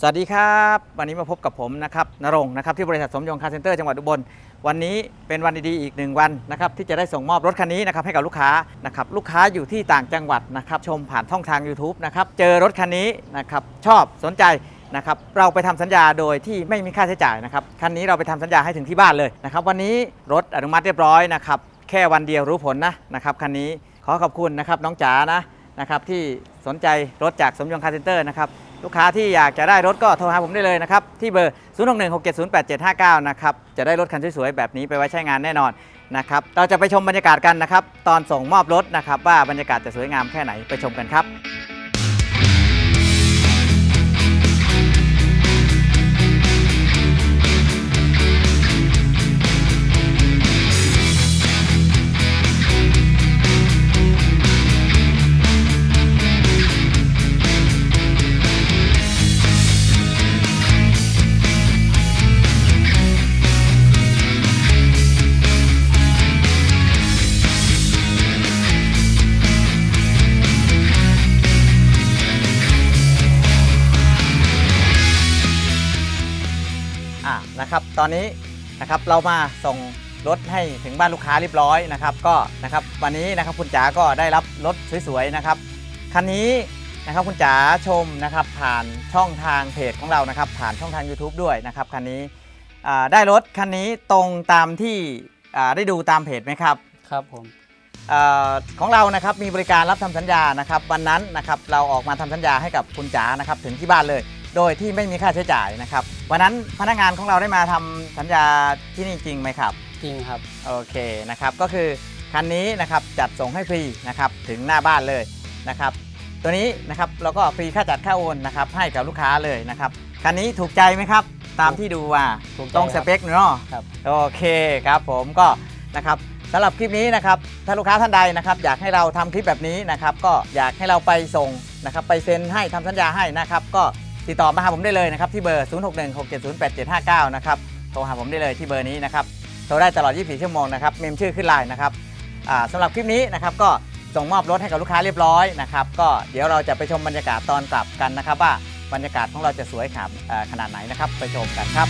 สวัสดีครับ วันนี้มาพบกับผมนะครับนรงนะครับที่บริษัทสมยงคาร์เซ็นเตอร์จังหวัดอุบลวันนี้เป็นวันดีๆอีกหนึ่งวันนะครับที่จะได้ส่งมอบรถคันนี้นะครับให้กับลูกค้านะครับลูกค้าอยู่ที่ต่างจังหวัดนะครับชมผ่านช่องทาง YouTube นะครับเจอรถคันนี้นะครับชอบสนใจนะครับเราไปทำสัญญาโดยที่ไม่มีค่าใช้จ่ายนะครับคันนี้เราไปทำสัญญาให้ถึงที่บ้านเลยนะครับวันนี้รถอนุมัติเรียบร้อยนะครับแค่วันเดียวรู้ผลนะนะครับคันนี้ขอขอบคุณนะครับน้องจ๋านะนะครับที่สนใจรถจากสมยงคาร์เซ็นเตอร์นะครับ ลูกค้าที่อยากจะได้รถก็โทรหาผมได้เลยนะครับ ที่เบอร์ 0616708759 นะครับ จะได้รถคันสวยๆแบบนี้ไปไว้ใช้งานแน่นอนนะครับ เราจะไปชมบรรยากาศกันนะครับ ตอนส่งมอบรถนะครับ ว่าบรรยากาศจะสวยงามแค่ไหนไปชมกันครับ อะนะครับ ตอนนี้นะครับเรามาส่งรถให้ถึงบ้านลูกค้าเรียบร้อยนะครับ ก็นะครับวันนี้นะครับคุณจ๋าก็ได้รับรถสวยๆนะครับคันนี้นะครับคุณจ๋าชมนะครับผ่านช่องทางเพจของเรานะครับ ผ่านช่องทาง YouTube ด้วยนะครับคันนี้อ่าได้รถคันนี้ตรงตามที่อ่าได้ดูตามเพจไหมครับครับผมเอ่อของเรานะครับมีบริการรับทำสัญญานะครับ วันนั้นนะครับเราออกมาทำสัญญาให้กับคุณจ๋านะครับถึงที่บ้านเลย โดยที่ไม่มีค่าใช้จ่ายนะครับ วันนั้นพนักงานของเราได้มาทำสัญญาที่นี่จริงไหมครับ จริงครับ โอเคนะครับก็คือคันนี้นะครับจัดส่งให้ฟรีนะครับถึงหน้าบ้านเลยนะครับ ตัวนี้นะครับเราก็ฟรีค่าจัดค่าโอนนะครับให้กับลูกค้าเลยนะครับคันนี้ถูกใจไหมครับ ตามที่ดูว่าถูกใจตรงสเปคเนาะครับ โอเคครับผมก็นะครับสำหรับคลิปนี้นะครับถ้าลูกค้าท่านใดนะครับอยากให้เราทำคลิปแบบนี้นะครับก็อยากให้เราไปส่งนะครับไปเซ็นให้ทำสัญญาให้นะครับก็ ติดต่อมาหาผมได้เลยนะครับที่เบอร์ 0616708759 นะครับโทรหาผมได้เลยที่เบอร์นี้นะครับโทรได้ตลอด 24 ชั่วโมงนะครับเมมชื่อขึ้นไลน์นะครับสำหรับคลิปนี้นะครับก็ส่งมอบรถให้กับลูกค้าเรียบร้อยนะครับก็เดี๋ยวเราจะไปชมบรรยากาศตอนกลับกันนะครับ ว่าบรรยากาศของเราจะสวยขนาดไหนนะครับไปชมกันครับ